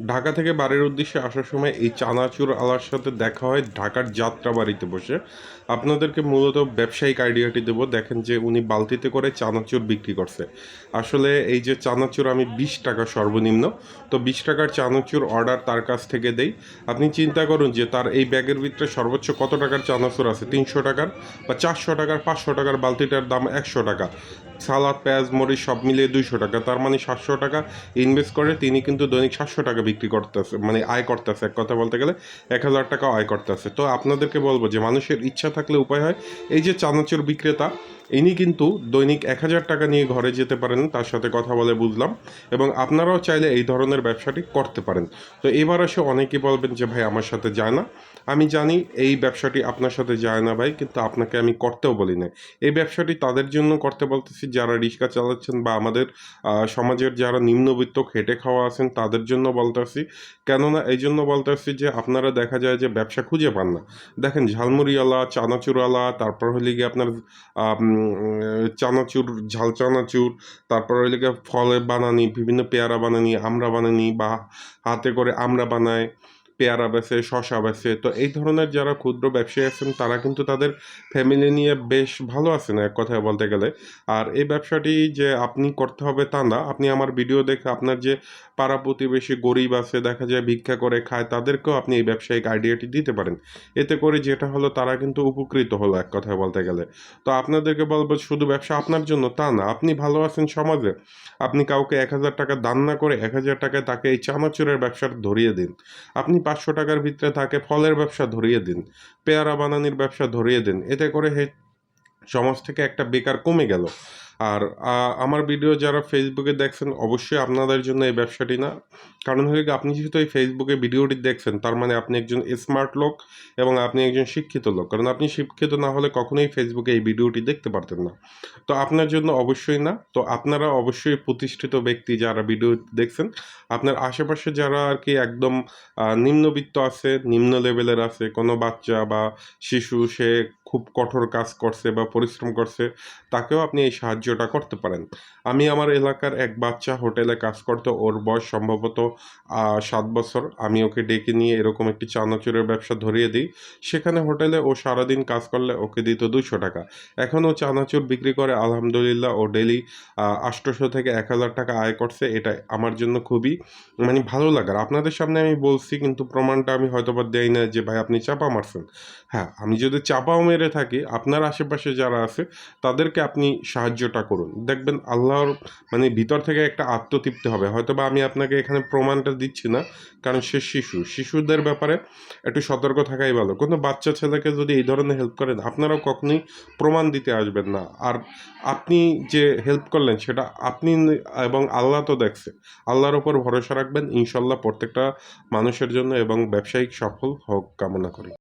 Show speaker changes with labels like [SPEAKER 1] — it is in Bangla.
[SPEAKER 1] ঢাকা থেকে বাড়ির উদ্দেশ্যে আসার সময় এই চানাচুর আলার সাথে দেখা হয় ঢাকার যাত্রা বাড়িতে বসে। আপনাদেরকে মূলত ব্যবসায়িক আইডিয়াটি দেবো। দেখেন যে উনি বালতিতে করে চানাচুর বিক্রি করছে। আসলে এই যে চানাচুর আমি বিশ টাকা সর্বনিম্ন। তো বিশ টাকার চানাচুর অর্ডার তার কাছ থেকে দেই। আপনি চিন্তা করুন যে তার এই ব্যাগের ভিতরে সর্বোচ্চ কত টাকার চানাচুর আছে? তিনশো টাকার বা চারশো টাকার, পাঁচশো টাকার বালতিটার দাম একশো টাকা। সালাদ, পেঁয়াজ, মরিচ সব মিলিয়ে দুইশো টাকা। তার মানে সাতশো টাকা ইনভেস্ট করে তিনি কিন্তু দৈনিক সাতশো টাকা বিক্রি করতেছে মানে আয় করতেছে এক কথা বলতে গেলে, এক হাজার টাকা আয় করতেছে। তো আপনাদেরকে বলব যে, মানুষের ইচ্ছা থাকলে উপায় হয়। এই যে চানাচুর বিক্রেতা ইনি কিন্তু দৈনিক এক হাজার টাকা নিয়ে ঘরে যেতে পারেন, তার সাথে কথা বলে বুঝলাম। এবং আপনারাও চাইলে এই ধরনের ব্যবসাটি করতে পারেন। তো এবার এসে অনেকেই বলবেন যে, ভাই, আমার সাথে যায় না। আমি জানি এই ব্যবসাটি আপনার সাথে যায় না ভাই, কিন্তু আপনাকে আমি করতেও বলি না এই ব্যবসাটি তাদের জন্য করতে বলতেছি, যারা রিক্সা চালাচ্ছেন বা আমাদের সমাজের যারা নিম্নবিত্ত খেটে খাওয়া আছেন, তাদের জন্য বলতেছি। কেননা এই জন্য বলতেছি যে, আপনারা দেখা যায় যে, ব্যবসা খুঁজে পান না। দেখেন ঝালমুড়িওয়ালা চানাচুরওয়ালা তারপর হলে গিয়ে আপনার চানাচুর, ঝাল চানাচুর, তারপর ওই ফলের বানানি, বিভিন্ন পেয়ারা বানানি, আমরা বানানি বা হাতে করে আমরা বানায় পেয়ারা বেছে শশা বেছে তো এই ধরনের যারা ক্ষুদ্র ব্যবসায়ী আছেন, তারা কিন্তু তাদের ফ্যামিলি নিয়ে বেশ ভালো আছেন এক কথায় বলতে গেলে। আর এই ব্যবসাটি যে আপনি করতে হবে তা না। আপনি আমার ভিডিও দেখে আপনার যে পাড়া প্রতিবেশী গরিব আছে, দেখা যায় ভিক্ষা করে খায়, তাদেরকেও আপনি এই ব্যবসায়িক আইডিয়াটি দিতে পারেন। এতে করে যেটা হলো, তারা কিন্তু উপকৃত হলো এক কথায় বলতে গেলে। তো আপনাদেরকে বলব, শুধু ব্যবসা আপনার জন্য তা না, আপনি ভালো আছেন সমাজে। আপনি কাউকে এক হাজার টাকা দান না করে এক হাজার টাকায় তাকে এই চানাচুরের ব্যবসাটা ধরিয়ে দিন। আপনি পাঁচশো টাকার ভিতরে থাকে, ফলের ব্যবসা ধরিয়ে দিন, পেয়ারা বানানির ব্যবসা ধরিয়ে দিন, এতে করে হে সমাজ থেকে একটা বেকার কমে গেল। আর আমার ভিডিও যারা ফেসবুকে দেখছেন, অবশ্যই আপনাদের জন্য এই ব্যবসাটি না। কারণ গিয়ে আপনি যেহেতু এই ফেসবুকে ভিডিওটি দেখছেন, তার মানে আপনি একজন স্মার্ট লোক এবং আপনি একজন শিক্ষিত লোক। কারণ আপনি শিক্ষিত না হলে কখনোই ফেসবুকে এই ভিডিওটি দেখতে পারতেন না। তো আপনার জন্য অবশ্যই না। তো আপনারা অবশ্যই প্রতিষ্ঠিত ব্যক্তি যারা ভিডিও দেখছেন, আপনার আশেপাশে যারা আর কি একদম নিম্নবিত্ত আছে, নিম্ন লেভেলের আছে, কোনো বাচ্চা বা শিশু, সে খুব কঠোর কাজ করছে বা পরিশ্রম করছে, তাকেও আপনি এই সাহায্যটা করতে পারেন। আমি আমার এলাকার এক বাচ্চা হোটেলে কাজ করতো, ওর বয়স সম্ভবত সাত বছর। আমি ওকে ডেকে নিয়ে এরকম একটি চানাচুরের ব্যবসা ধরিয়ে দিই। সেখানে হোটেলে ও সারাদিন কাজ করলে ওকে দিত দুশো টাকা। এখন ও চানাচুর বিক্রি করে, আলহামদুলিল্লাহ, ও ডেলি আটশোশো থেকে এক হাজার টাকা আয় করছে। এটা আমার জন্য খুবই মানে ভালো লাগার আপনাদের সামনে আমি বলছি, কিন্তু প্রমাণটা আমি হয়তো বা দেই না যে, ভাই, আপনি চাপা মারছেন। হ্যাঁ আমি যদি চাপাও মেরে থাকি, আপনার আশেপাশে যারা আছে, তাদেরকে আপনি সাহায্যটা করুন। দেখবেন আল্লাহর মানে ভিতর থেকে একটা আত্মতৃপ্তি হবে। হয়তো বা আমি আপনাকে এখানে প্রমাণটা দিচ্ছি না, কারণ সে শিশু। শিশুদের ব্যাপারে একটু সতর্ক থাকাই ভালো। কোনো বাচ্চা ছেলেকে যদি এই ধরনের হেল্প করেন, আপনারাও কখনোই প্রমাণ দিতে আসবেন না। আর আপনি যে হেল্প করলেন, সেটা আপনি এবং আল্লাহ তো দেখছে। আল্লাহর ওপর ভরসা রাখবেন। ইনশাল্লাহ প্রত্যেকটা মানুষের জন্য এবং ব্যবসায়িক সফল হোক কামনা করি।